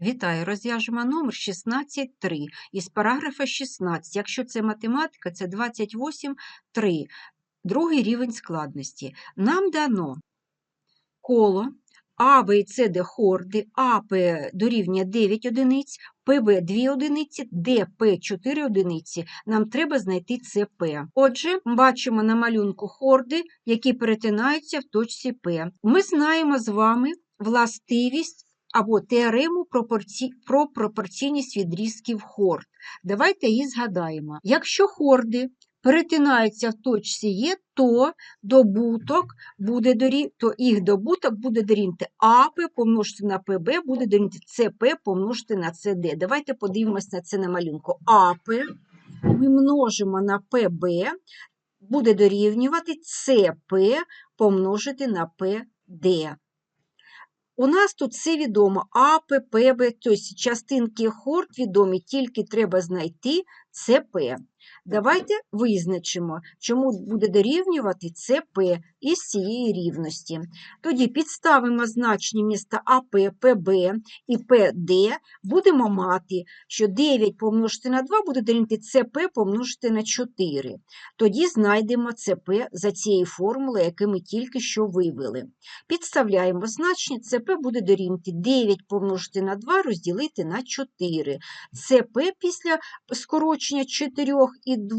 Вітаю, розв'яжемо номер 16.3 із параграфа 16. Якщо це математика, це 28.3, другий рівень складності. Нам дано коло А, і С, Д хорди, АП дорівнює 9 одиниць, ПБ 2 одиниці, ДП 4 одиниці. Нам треба знайти ЦП. Отже, бачимо на малюнку хорди, які перетинаються в точці П. Ми знаємо з вами властивість або теорему пропорці... про пропорційність відрізків хорд. Давайте її згадаємо. Якщо хорди перетинаються в точці Є, то добуток буде дорі... то їх добуток буде дорівнювати АП помножити на ПБ, буде дорівнювати ЦП помножити на ЦД. Давайте подивимось на це на малюнку. АП ми множимо на ПБ, буде дорівнювати ЦП помножити на ПД. У нас тут все відомо А, П, П, Б, тобто частинки хорд відомі, тільки треба знайти ЦП. Давайте визначимо, чому буде дорівнювати ЦП із цієї рівності. Тоді підставимо значення міста АП, ПБ і ПД, будемо мати, що 9 помножити на 2 буде дорівнювати ЦП помножити на 4. Тоді знайдемо ЦП за цією формулою, яку ми тільки що вивели. Підставляємо значення, ЦП буде дорівнювати 9 помножити на 2 розділити на 4. ЦП після скорочення 4 і 2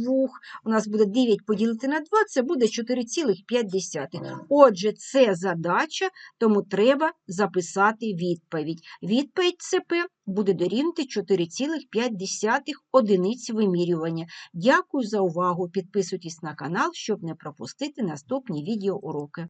у нас буде 9 поділити на 2, це буде 4,5. Отже, це задача, тому треба записати відповідь. Відповідь ЦП буде дорівнювати 4,5 одиниць вимірювання. Дякую за увагу. Підписуйтесь на канал, щоб не пропустити наступні відеоуроки.